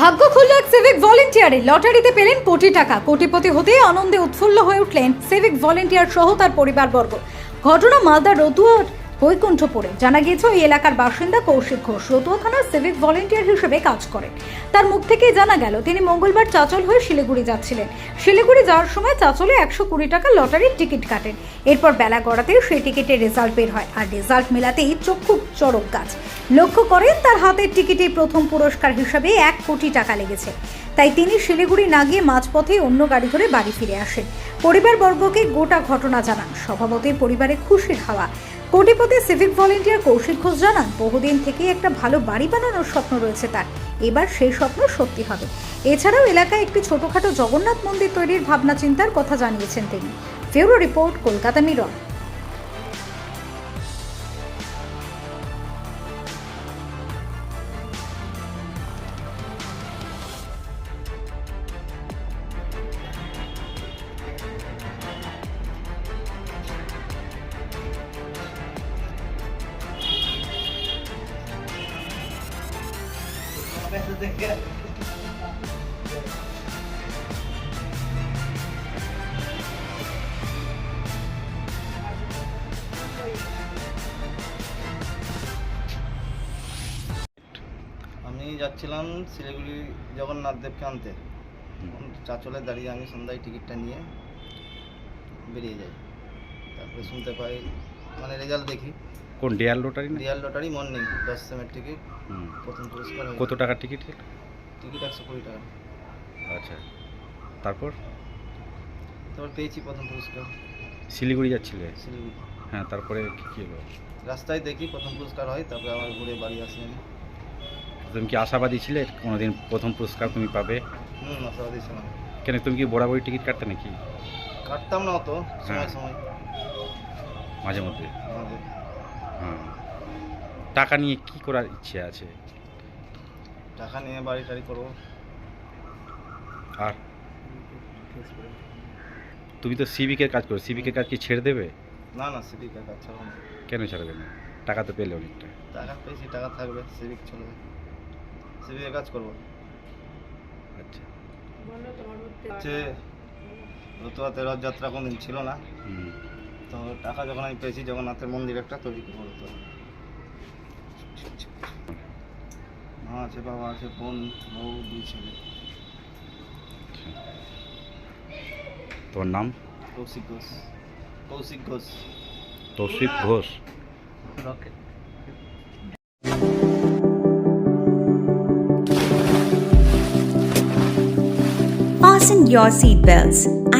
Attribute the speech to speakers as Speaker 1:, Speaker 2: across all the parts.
Speaker 1: ভাগ্য খুলল এক সিভিক ভলেন্টিয়ারে লটারিতে পেলেন কোটি টাকা। কোটিপতি হতে আনন্দে উৎফুল্ল হয়ে উঠলেন সিভিক ভলেন্টিয়ার সহ তার পরিবারবর্গ। ঘটনা মালদা রতুয়ার বৈকুণ্ঠপুরে। জানা গিয়েছে, ওই এলাকার বাসিন্দা কৌশিক ঘোষ রতুয়া থানার সিভিক ভলেন্টিয়ার হিসেবে কাজ করেন তার মুখ থেকেই জানা গেল, তিনি মঙ্গলবার চাচল হয়ে শিলিগুড়ি যাচ্ছিলেন। শিলিগুড়ি যাওয়ার সময় চাচলে একশো কুড়ি টাকা লটারির টিকিট কাটেন। এরপর বেলা গড়াতেই সেই টিকিটের রেজাল্ট বের হয়। আর রেজাল্ট মেলাতেই চক্ষু চড়ক গাছ। লক্ষ্য করেন, তার হাতের টিকিটে প্রথম পুরস্কার হিসাবে এক কোটি টাকা লেগেছে। তাই তিনি শিলিগুড়ি না গিয়ে মাঝপথে অন্য গাড়ি ধরে বাড়ি ফিরে আসেন। পরিবারবর্গকে গোটা ঘটনা জানান। স্বভাবতই পরিবারে খুশির হাওয়া। কোটিপতি সিভিক ভলেন্টিয়ার কৌশিক ঘোষ জানান, বহুদিন থেকেই একটা ভালো বাড়ি বানানোর স্বপ্ন রয়েছে তার। এবার সেই স্বপ্ন সত্যি হবে। এছাড়াও এলাকায় একটি ছোটখাটো জগন্নাথ মন্দির তৈরির ভাবনা চিন্তার কথা জানিয়েছেন তিনি। ফেউরো রিপোর্ট, কলকাতা মিরর
Speaker 2: আমি যাচ্ছিলাম শিলিগুড়ি জগন্নাথ দেবকে আনতে। চাচলে দাঁড়িয়ে আমি সন্ধ্যায় টিকিটটা নিয়ে বেরিয়ে যাই। তারপরে শুনতে পাই মানে রেজাল্ট দেখি।
Speaker 3: কোন ডিয়ার লটারি না
Speaker 2: রিয়াল লটারি মর্নিং দশ সেমের টিকিট
Speaker 3: হুম।
Speaker 2: প্রথম পুরস্কার।
Speaker 3: কত টাকার টিকিট
Speaker 2: টিকিট একশো কুড়ি টাকা।
Speaker 3: আচ্ছা তারপর?
Speaker 2: তারপর পেয়েছি প্রথম পুরস্কার।
Speaker 3: শিলিগুড়ি যাচ্ছিলে?
Speaker 2: শিলিগুড়ি।
Speaker 3: হ্যাঁ তারপরে কি কী হলো?
Speaker 2: রাস্তায় দেখি প্রথম পুরস্কার হয় তারপরে আবার ঘুরে বাড়ি আসি আমি।
Speaker 3: তুমি কি আশাবাদী ছিলে কোনোদিন প্রথম পুরস্কার তুমি পাবে?
Speaker 2: হুম আশাবাদী ছিলাম।
Speaker 3: কেন তুমি কি বরাবরই টিকিট কাটতে নাকি?
Speaker 2: কাটতাম না অত সময়
Speaker 3: হ্যাঁ।
Speaker 2: সময়
Speaker 3: মাঝে মধ্যে। টাকা নিয়ে কি করার ইচ্ছে আছে?
Speaker 2: টাকা নিয়ে বাড়ি টাড়ি করব।
Speaker 3: আর? তুমি তো সিভিকের কাজ করো। সিভিকের কাজ কি ছেড়ে দেবে?
Speaker 2: না না সিভিকের কাজ ছাড়বো না।
Speaker 3: কেন ছাড়বে না? টাকা তো পেলে অনেকটা।
Speaker 2: টাকা পেয়েছি টাকা থাকবে সিভিক চলবে। সিভিকের কাজ করব।
Speaker 3: আচ্ছা।
Speaker 2: হচ্ছে রথযাত্রা কোনদিন ছিল না। তো টাকা যখন আমি পেয়েছি জগন্নাথের মন্দির একটা তৈরি করব তো মা আছে বাবা আছে বোন বউ দুই ছেলে।
Speaker 3: তোমার নাম?
Speaker 2: Koushik Ghosh. Koushik Ghosh.
Speaker 3: Toushik Ghosh.
Speaker 2: Rocket.
Speaker 4: Fasten your seatbelts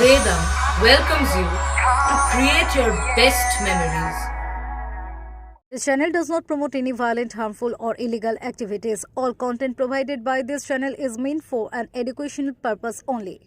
Speaker 5: Vedam welcomes you to create your best memories.
Speaker 1: This channel does not promote any violent, harmful, or illegal activities. All content provided by this channel is meant for an educational purpose only.